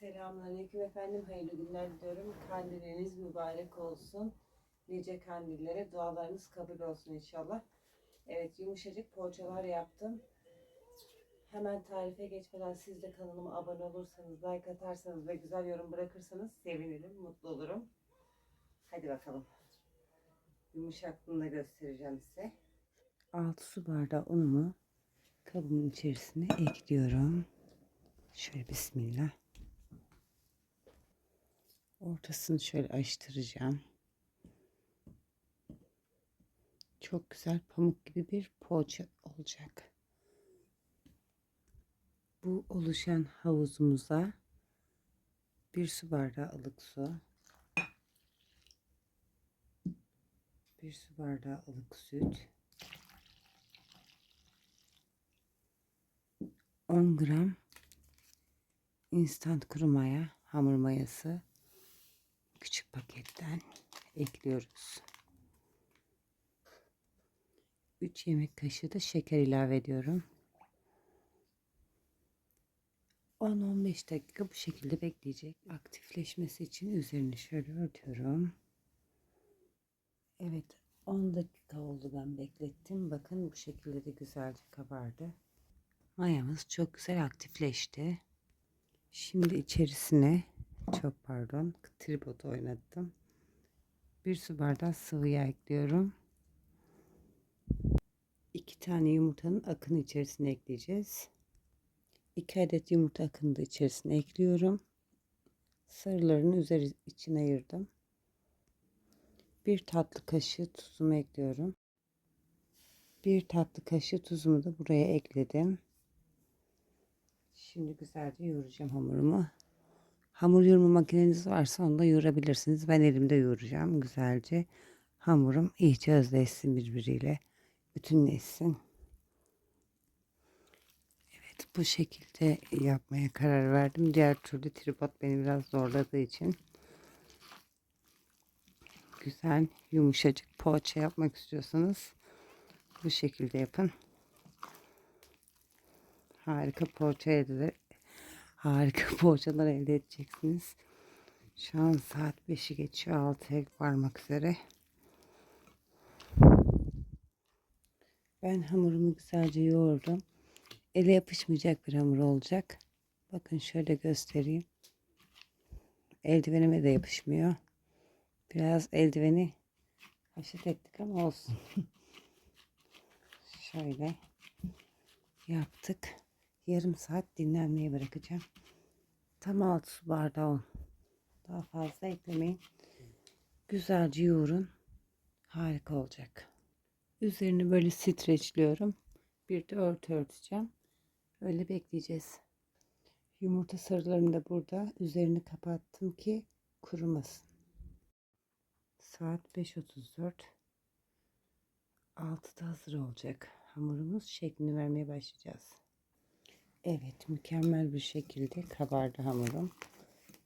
Selamünaleyküm efendim. Hayırlı günler diliyorum. Kandiliniz mübarek olsun. Nice kandillere dualarınız kabul olsun inşallah. Evet yumuşacık poğaçalar yaptım. Hemen tarife geçmeden siz de kanalıma abone olursanız, like atarsanız ve güzel yorum bırakırsanız sevinirim, mutlu olurum. Hadi bakalım. Yumuşaklığını da göstereceğim size. 6 su bardağı unumu kabımın içerisine ekliyorum. Şöyle bismillah. Ortasını şöyle açtıracağım. Çok güzel pamuk gibi bir poğaça olacak. Bu oluşan havuzumuza bir su bardağı ılık su, bir su bardağı ılık süt, 10 gram instant kuru maya, hamur mayası küçük paketten ekliyoruz. 3 yemek kaşığı da şeker ilave ediyorum. 10-15 dakika bu şekilde bekleyecek. Aktifleşmesi için üzerini şöyle örtüyorum. Evet 10 dakika oldu ben beklettim. Bakın bu şekilde de güzelce kabardı. Mayamız çok güzel aktifleşti. Şimdi içerisine çok pardon tripod oynattım. Bir su bardağı sıvı yağ ekliyorum. İki tane yumurtanın akını içerisine ekleyeceğiz. 2 adet yumurta akını da içerisine ekliyorum. Sarılarını üzeri için ayırdım. Bir tatlı kaşığı tuzumu ekliyorum. Bir tatlı kaşığı tuzumu da buraya ekledim. Şimdi güzelce yoğuracağım hamurumu. Hamur yoğurma makineniz varsa onu da yoğurabilirsiniz. Ben elimde yoğuracağım güzelce. Hamurum iyice özleşsin birbiriyle. Bütünleşsin. Evet bu şekilde yapmaya karar verdim. Diğer türlü tripod beni biraz zorladığı için. Güzel yumuşacık poğaça yapmak istiyorsanız bu şekilde yapın. Harika poğaça elde harika poğaçalar elde edeceksiniz. Şu an saat 5'i geçiyor. 6'ya varmak üzere. Ben hamurumu güzelce yoğurdum. Ele yapışmayacak bir hamur olacak. Bakın şöyle göstereyim. Eldivenime de yapışmıyor. Biraz eldiveni haşet ettik ama olsun. şöyle yaptık. Yarım saat dinlenmeye bırakacağım. Tam 6 su bardağı. Daha fazla eklemeyin. Güzelce yoğurun. Harika olacak. Üzerini böyle streçliyorum. Bir de örtü örteceğim. Öyle bekleyeceğiz. Yumurta sarılarını da burada. Üzerini kapattım ki kurumasın. Saat 5.34. 6'da hazır olacak. Hamurumuz şeklini vermeye başlayacağız. Evet mükemmel bir şekilde kabardı hamurum.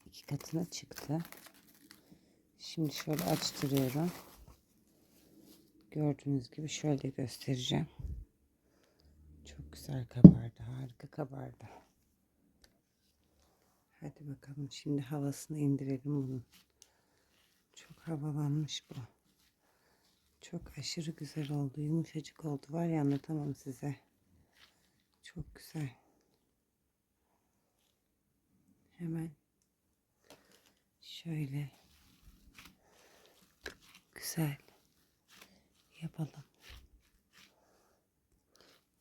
İki katına çıktı. Şimdi şöyle açtırıyorum. Gördüğünüz gibi şöyle göstereceğim. Çok güzel kabardı. Harika kabardı. Hadi bakalım şimdi havasını indirelim bunun. Çok havalanmış bu. Çok aşırı güzel oldu. Yumuşacık oldu. Var ya anlatamam size. Çok güzel. Hemen şöyle güzel yapalım.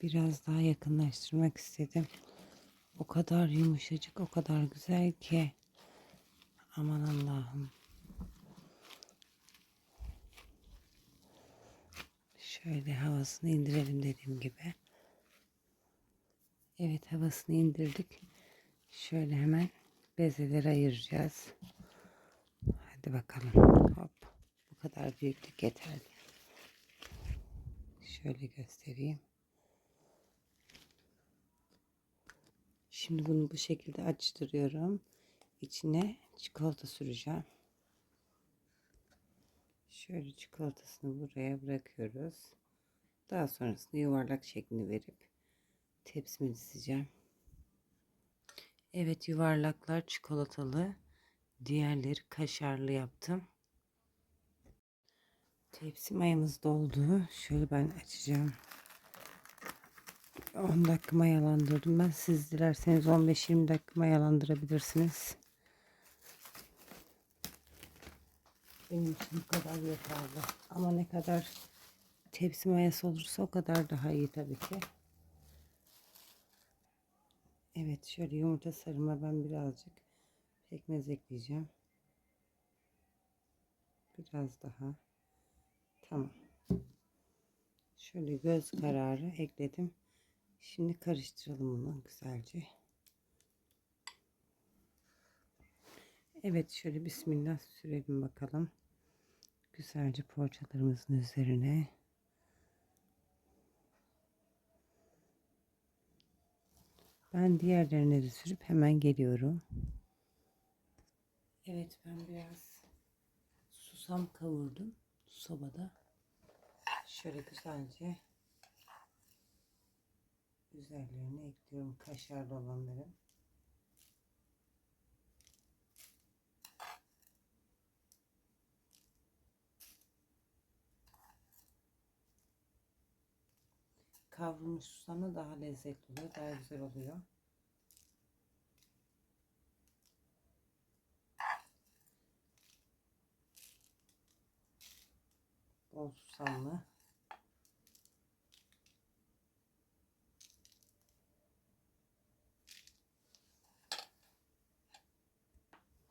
Biraz daha yakınlaştırmak istedim. O kadar yumuşacık, o kadar güzel ki. Aman Allah'ım. Şöyle havasını indirelim dediğim gibi. Evet havasını indirdik. Şöyle hemen bezeleri ayıracağız. Hadi bakalım. Hop. Bu kadar büyüklük yeterli. Şöyle göstereyim. Şimdi bunu bu şekilde açtırıyorum. İçine çikolata süreceğim. Şöyle çikolatasını buraya bırakıyoruz. Daha sonrasında yuvarlak şeklini verip tepsimi dizeceğim. Evet yuvarlaklar çikolatalı. Diğerleri kaşarlı yaptım. Tepsi mayamız doldu. Şöyle ben açacağım. 10 dakika mayalandırdım ben. Siz dilerseniz 15-20 dakika mayalandırabilirsiniz. Benim için bu kadar yeterli. Ama ne kadar tepsi mayası olursa o kadar daha iyi tabii ki. Evet şöyle yumurta sarıma ben birazcık pekmez ekleyeceğim. Biraz daha. Tamam. Şöyle göz kararı ekledim. Şimdi karıştıralım bunu güzelce. Evet şöyle bismillah sürelim bakalım. Güzelce poğaçalarımızın üzerine. Ben diğerlerine de sürüp hemen geliyorum. Evet ben biraz susam kavurdum sobada. Şöyle güzelce üzerlerine ekliyorum kaşarlı olanları. Kavrulmuş susamla daha lezzetli oluyor, daha güzel oluyor. Bol susamlı.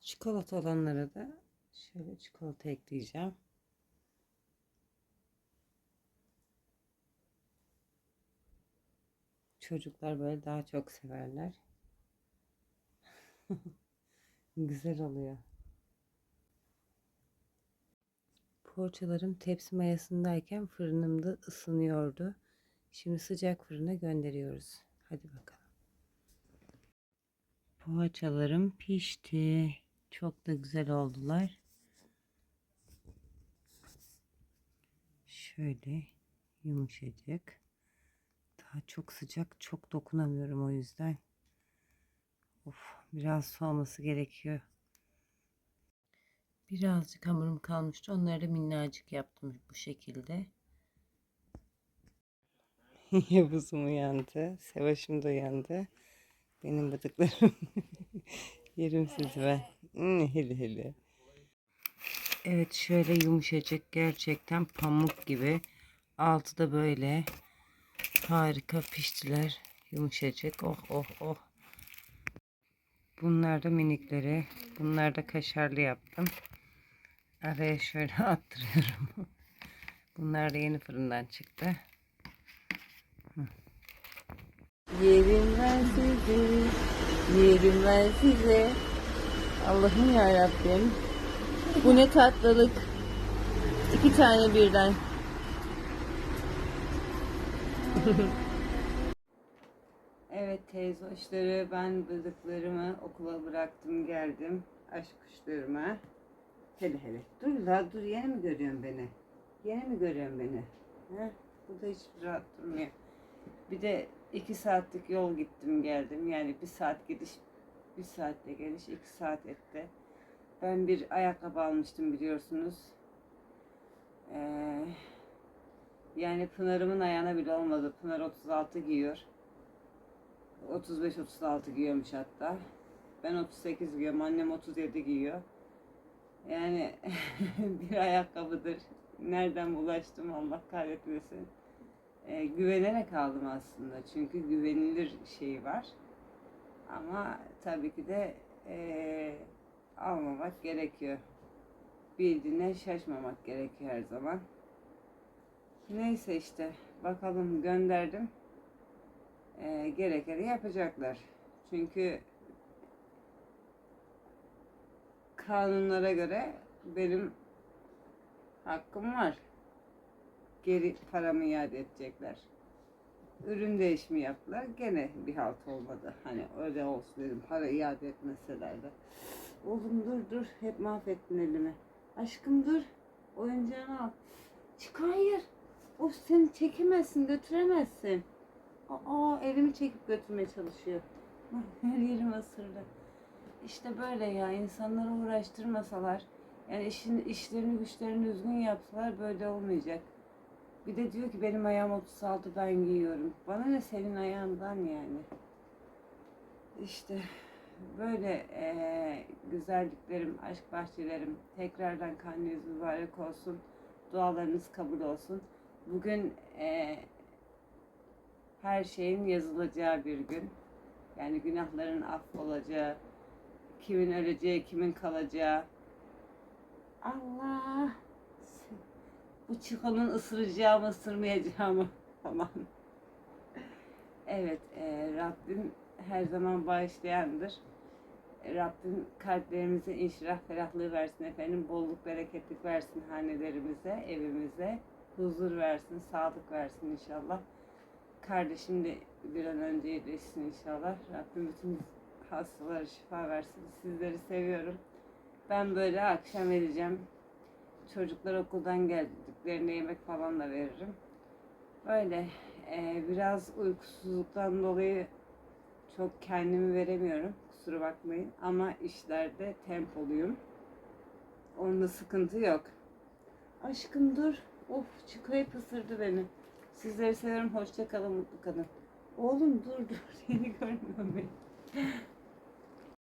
Çikolata olanlara da şöyle çikolata ekleyeceğim. Çocuklar böyle daha çok severler. Güzel oluyor. Poğaçalarım tepsi mayasındayken fırınımda ısınıyordu. Şimdi sıcak fırına gönderiyoruz. Hadi bakalım. Poğaçalarım pişti. Çok da güzel oldular. Şöyle yumuşacık. Daha çok sıcak, çok dokunamıyorum o yüzden. Of, biraz soğuması gerekiyor. Birazcık hamurum kalmıştı. Onları da minnacık yaptım bu şekilde. Yavuzum uyandı. Sevaşım da uyandı. Benim bıdıklarım. Yerim sizi ben. Hele hele. Evet şöyle yumuşacık gerçekten pamuk gibi. Altı da böyle harika piştiler. Yumuşacık. Oh oh oh. Bunlar da minikleri. Bunlar da kaşarlı yaptım. Araya şöyle attırıyorum. Bunlar da yeni fırından çıktı. Yerim ben sizi, yerim ben size. Allah'ım ya Rabbim. Bu ne tatlılık. İki tane birden. Evet teyze hoşları ben bıdıklarımı okula bıraktım geldim. Aşk kuşlarıma. Hele hele. Dur la dur yeni mi görüyorsun beni? Yeni mi görüyorsun beni? He? Burada hiç rahat durmuyor. Bir de iki saatlik yol gittim geldim. Yani bir saat gidiş, bir saatte geliş, iki saat etti. Ben bir ayakkabı almıştım biliyorsunuz. Ee, yani Pınar'ımın ayağına bile olmadı. Pınar 36 giyiyor. 35-36 giyiyormuş hatta. Ben 38 giyiyorum. Annem 37 giyiyor. Yani bir ayakkabıdır. Nereden bulaştım Allah kahretmesin. Ee, güvenerek aldım aslında. Çünkü güvenilir şey var. Ama tabii ki de ee, almamak gerekiyor. Bildiğine şaşmamak gerekiyor her zaman. Neyse işte bakalım gönderdim. Ee, gerekeni yapacaklar. Çünkü kanunlara göre benim hakkım var. Geri paramı iade edecekler. Ürün değişimi yaptılar. Gene bir halt olmadı. Hani öyle olsun dedim. Para iade etmeseler de. Oğlum dur dur. Hep mahvettin elimi. Aşkım dur. Oyuncağını al. Çık hayır. O seni çekemezsin, götüremezsin. Aa elimi çekip götürmeye çalışıyor. Her yerim ısırdı. İşte böyle ya insanları uğraştırmasalar yani işin, işlerini güçlerini düzgün yapsalar böyle olmayacak. Bir de diyor ki benim ayağım 36 ben giyiyorum. Bana ne senin ayağından yani. İşte böyle eee, güzelliklerim, aşk bahçelerim tekrardan kandiliniz mübarek olsun. Dualarınız kabul olsun. Bugün eee, her şeyin yazılacağı bir gün. Yani günahların affolacağı, kimin öleceği, kimin kalacağı. Allah! Bu çıkanın ısıracağı mı, ısırmayacağı mı? Tamam. Evet, e, Rabbim her zaman bağışlayandır. E, Rabbim kalplerimize inşirah ferahlığı versin efendim. Bolluk, bereketlik versin hanelerimize, evimize. Huzur versin, sağlık versin inşallah. Kardeşim de bir an önce iyileşsin inşallah. Rabbim bütün hastalara şifa versin. Sizleri seviyorum. Ben böyle akşam edeceğim. Çocuklar okuldan geldiklerinde yemek falan da veririm. Böyle e, biraz uykusuzluktan dolayı çok kendimi veremiyorum. Kusura bakmayın. Ama işlerde tempoluyum. Onda sıkıntı yok. Aşkım dur. Of çıkayıp ısırdı beni. Sizleri seviyorum. Hoşça kalın, mutlu kalın. Oğlum dur dur. Seni görmüyorum beni.